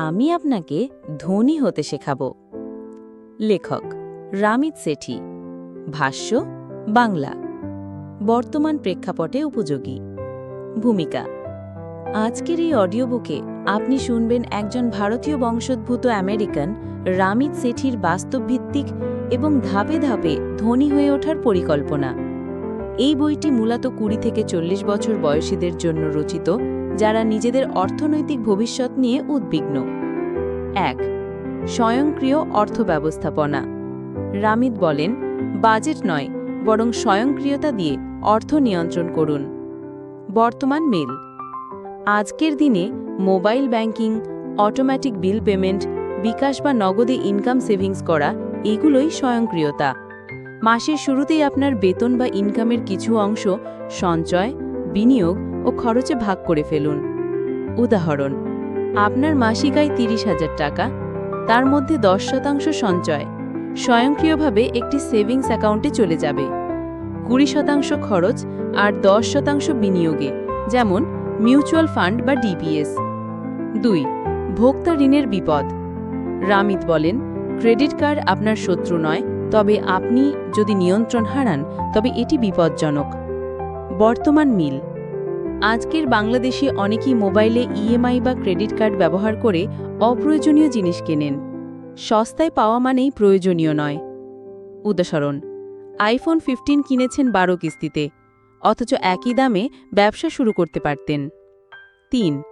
আমি আপনাকে ধনী হতে শেখাব। লেখক রামিত সেঠি। ভাষ্য, বাংলা। বর্তমান প্রেক্ষাপটে উপযোগী। ভূমিকা, আজকের এই অডিও বুকে আপনি শুনবেন একজন ভারতীয় বংশোদ্ভূত আমেরিকান রামিত সেঠির বাস্তবভিত্তিক এবং ধাপে ধাপে ধনী হয়ে ওঠার পরিকল্পনা। এই বইটি মূলত কুড়ি থেকে চল্লিশ বছর বয়সীদের জন্য রচিত যারা নিজেদের অর্থনৈতিক ভবিষ্যৎ নিয়ে উদ্বিগ্ন। এক, স্বয়ংক্রিয় অর্থ ব্যবস্থাপনা। রামিত বলেন, বাজেট নয়, বরং স্বয়ংক্রিয়তা দিয়ে অর্থ নিয়ন্ত্রণ করুন। বর্তমান মেল আজকের দিনে mobile banking automatic bill payment, bKash বা নগদে ইনকাম সেভিংস করা, এগুলোই স্বয়ংক্রিয়তা। মাসের শুরুতেই আপনার বেতন বা ইনকামের কিছু অংশ সঞ্চয়, বিনিয়োগ ও খরচে ভাগ করে ফেলুন। উদাহরণ, আপনার মাসিক আয় তিরিশ হাজার টাকা, তার মধ্যে দশ শতাংশ সঞ্চয়, স্বয়ংক্রিয়ভাবে একটি সেভিংস অ্যাকাউন্টে চলে যাবে। কুড়ি শতাংশ খরচ আর দশ শতাংশ বিনিয়োগে, যেমন মিউচুয়াল ফান্ড বা ডিপিএস। দুই, ভোক্তা ঋণের বিপদ। রামিত বলেন, ক্রেডিট কার্ড আপনার শত্রু নয়, তবে আপনি যদি নিয়ন্ত্রণ হারান, তবে এটি বিপজ্জনক। বর্তমান মিল আজকের বাংলাদেশে অনেকেই মোবাইলে ইএমআই বা ক্রেডিট কার্ড ব্যবহার করে অপ্রয়োজনীয় জিনিস কেনেন। সস্তায় পাওয়া মানেই প্রয়োজনীয় নয়। উদাহরণ, আইফোন ফিফটিন কিনেছেন বারো কিস্তিতে, অথচ একই দামে ব্যবসা শুরু করতে পারতেন। তিন,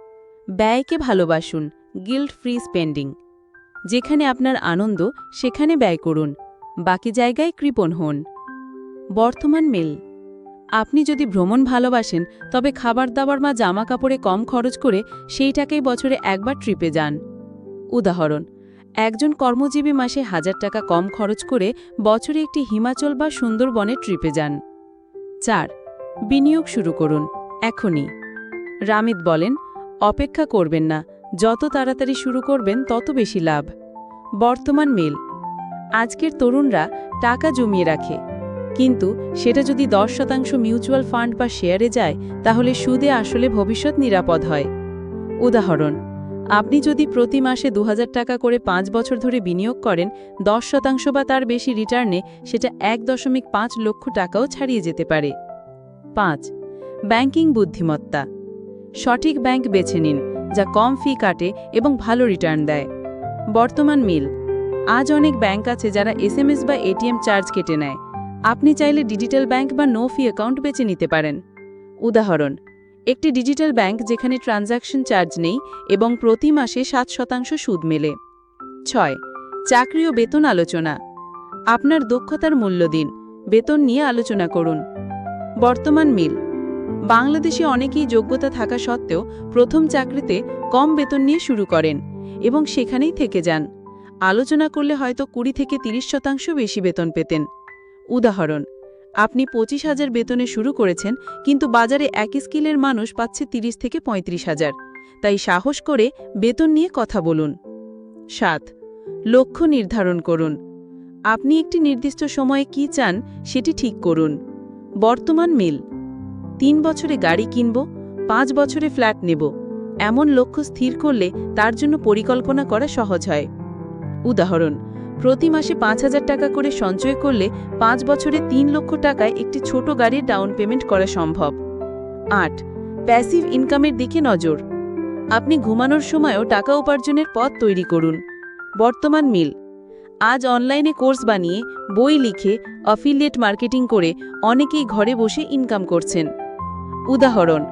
ব্যয়কে ভালোবাসুন গিল্ড ফ্রি স্পেন্ডিং যেখানে আপনার আনন্দ, সেখানে ব্যয় করুন, বাকি জায়গায় কৃপণ হন। বর্তমান মেল আপনি যদি ভ্রমণ ভালোবাসেন, তবে খাবার দাবার বা জামা কাপড়ে কম খরচ করে সেই টাকাই বছরে একবার ট্রিপে যান। উদাহরণ, একজন কর্মজীবী মাসে হাজার টাকা কম খরচ করে বছরে একটি হিমাচল বা সুন্দরবনে ট্রিপে যান। চার, বিনিয়োগ শুরু করুন, এখনই। রামিত বলেন, অপেক্ষা করবেন না, যত তাড়াতাড়ি শুরু করবেন, তত বেশি লাভ। বর্তমান মেল, আজকের তরুণরা টাকা জমিয়ে রাখে। কিন্তু সেটা যদি দশ শতাংশ মিউচুয়াল ফান্ড বা শেয়ারে যায়, তাহলে সুদে আসলে ভবিষ্যৎ নিরাপদ হয়। উদাহরণ, আপনি যদি প্রতি মাসে দু হাজার টাকা করে পাঁচ বছর ধরে বিনিয়োগ করেন, দশ শতাংশ বা তার বেশি রিটার্নে সেটা এক দশমিক পাঁচ লক্ষ টাকাও ছাড়িয়ে যেতে পারে। পাঁচ, ব্যাংকিং বুদ্ধিমত্তা, সঠিক ব্যাংক বেছে নিন, যা কম ফি কাটে এবং ভালো রিটার্ন দেয়। বর্তমান মিল, আজ অনেক ব্যাংক আছে যারা এসএমএস বা এটিএম চার্জ কেটে নেয়। আপনি চাইলে ডিজিটাল ব্যাংক বা নো ফি অ্যাকাউন্ট বেছে নিতে পারেন। উদাহরণ, একটি ডিজিটাল ব্যাংক যেখানে ট্রানজ্যাকশন চার্জ নেই এবং প্রতি মাসে সাত শতাংশ সুদ মেলে। ছয়, চাকরি ও বেতন আলোচনা, আপনার দক্ষতার মূল্য দিন, বেতন নিয়ে আলোচনা করুন। বর্তমান মিল, বাংলাদেশে অনেকেই যোগ্যতা থাকা সত্ত্বেও প্রথম চাকরিতে কম বেতন নিয়ে শুরু করেন এবং সেখানেই থেকে যান। আলোচনা করলে হয়তো কুড়ি থেকে তিরিশ শতাংশ বেশি বেতন পেতেন। উদাহরণ, আপনি পঁচিশ হাজার বেতনে শুরু করেছেন, কিন্তু বাজারে একই স্কিলের মানুষ পাচ্ছে তিরিশ থেকে পঁয়ত্রিশ হাজার। তাই সাহস করে বেতন নিয়ে কথা বলুন। সাত, লক্ষ্য নির্ধারণ করুন। আপনি একটি নির্দিষ্ট সময়ে কি চান সেটি ঠিক করুন। বর্তমান মিল, তিন বছরে গাড়ি কিনব, পাঁচ বছরে ফ্ল্যাট নেব, এমন লক্ষ্য স্থির করলে তার জন্য পরিকল্পনা করা সহজ হয়। উদাহরণ প্রতি মাসে পাঁচ হাজার টাকা করে সঞ্চয় করলে পাঁচ বছরে তিন লক্ষ টাকায় একটি ছোট গাড়ির ডাউন পেমেন্ট করা সম্ভব। আট, প্যাসিভ ইনকামের দিকে নজর। আপনি ঘুমানোর সময়ও টাকা উপার্জনের পথ তৈরি করুন। বর্তমান মিল। আজ অনলাইনে কোর্স বানিয়ে, বই লিখে অফিলিয়েট মার্কেটিং করে অনেকেই ঘরে বসে ইনকাম করছেন। উদাহরণ,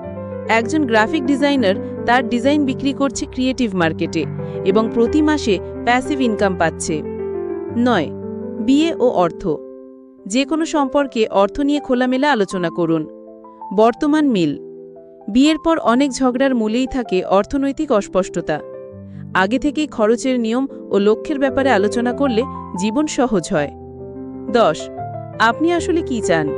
একজন গ্রাফিক ডিজাইনার তার ডিজাইন বিক্রি করছে ক্রিয়েটিভ মার্কেটে এবং প্রতি মাসে প্যাসিভ ইনকাম পাচ্ছে। নয়, বিয়ে ও অর্থ। যে কোনো সম্পর্কে অর্থ নিয়ে খোলামেলা আলোচনা করুন। বর্তমান মিল। বিয়ের পর অনেক ঝগড়ার মূলেই থাকে অর্থনৈতিক অস্পষ্টতা। আগে থেকেই খরচের নিয়ম ও লক্ষ্যের ব্যাপারে আলোচনা করলে জীবন সহজ হয়। দশ, আপনি আসলে কি চান?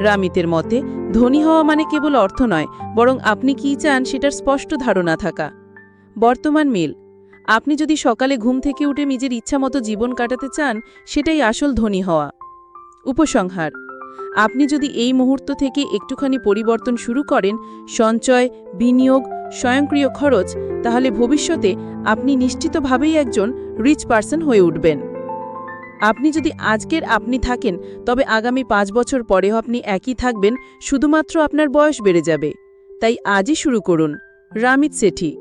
রামিতের মতে, ধনী হওয়া মানে কেবল অর্থ নয়, বরং আপনি কি চান সেটার স্পষ্ট ধারণা থাকা। বর্তমান মিল। আপনি যদি সকালে ঘুম থেকে উঠে নিজের ইচ্ছামতো জীবন কাটাতে চান, সেটাই আসল ধনী হওয়া। উপসংহার, আপনি যদি এই মুহূর্ত থেকে একটুখানি পরিবর্তন শুরু করেন, সঞ্চয়, বিনিয়োগ, স্বয়ংক্রিয় খরচ, তাহলে ভবিষ্যতে আপনি নিশ্চিতভাবেই একজন রিচ পার্সন হয়ে উঠবেন। আপনি যদি আজকের আপনি থাকেন, তবে আগামী পাঁচ বছর পরেও আপনি একই থাকবেন, শুধুমাত্র আপনার বয়স বেড়ে যাবে। তাই আজই শুরু করুন। রামিত সেঠি